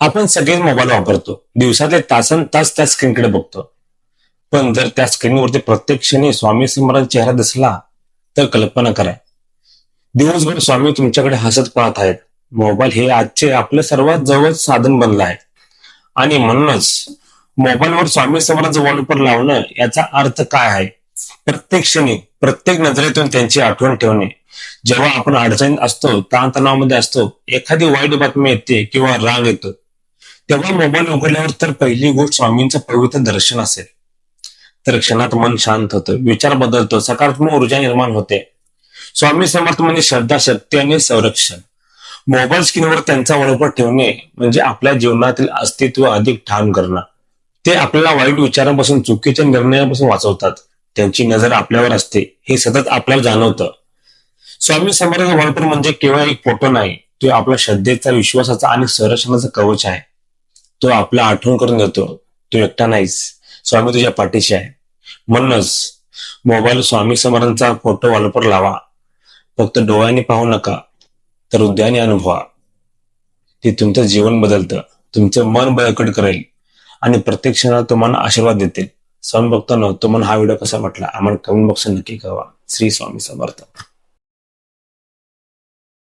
आपण सगळेच मोबाईल वापरतो. दिवसातले तासन तास त्या स्क्रीनकडे बघतो. पण जर त्या स्क्रीनवरती प्रत्येक क्षणी स्वामी समर्थांचा चेहरा दिसला तर कल्पना करा. दिवसभर स्वामी तुमच्याकडे हसत पाहत आहेत. मोबाईल हे आजचे आपलं सर्वात जवळ साधन बनलं आहे. आणि म्हणूनच मोबाईलवर स्वामी समर्थांचं वॉलपेपर लावणं याचा अर्थ काय आहे? प्रत्येक क्षणी प्रत्येक नजरेतून त्यांची आठवण ठेवणे. जेव्हा आपण अडचणीत असतो ताणतणावामध्ये असतो एखादी वाईट बातमी येते किंवा राग येतो तेव्हा मोबाईल उघडल्यावर तर पहिली गोष्ट स्वामींचं पवित्र दर्शन असेल. तर क्षणात मन शांत होतं विचार बदलतो सकारात्मक ऊर्जा निर्माण होते. स्वामी समर्थ म्हणजे श्रद्धा शक्ती आणि संरक्षण. मोबाईल स्क्रीनवर त्यांचा वळपट ठेवणे म्हणजे आपल्या जीवनातील अस्तित्व अधिक ठाम करणं. ते आपल्याला वाईट विचारांपासून चुकीच्या निर्णयापासून वाचवतात. त्यांची नजर आपल्यावर असते हे सतत आपल्याला जाणवतं. स्वामी समर्थ वळपट म्हणजे केवळ एक फोटो नाही तो आपल्या श्रद्धेचा विश्वासाचा आणि संरक्षणाचा कवच आहे. तो आपला आठवण करून देतो तू एकटा नाहीस. स्वामी तुझ्या पाठीशी आहे. म्हणूनच मोबाईल स्वामी समर्थांचा फोटो वॉलपेपर लावा. फक्त डोळ्यांनी पाहू नका तर हृदयाने अनुभवा. ते तुमचं जीवन बदलतं. तुमचं मन बळकट करेल. आणि प्रत्येक क्षणाला तुम्हाला आशीर्वाद देतील. स्वामी भक्तांनो तुम्हाला हा व्हिडिओ कसा वाटला? आम्हाला कमेंट बॉक्स नक्की कळवा. श्री स्वामी समर्थ.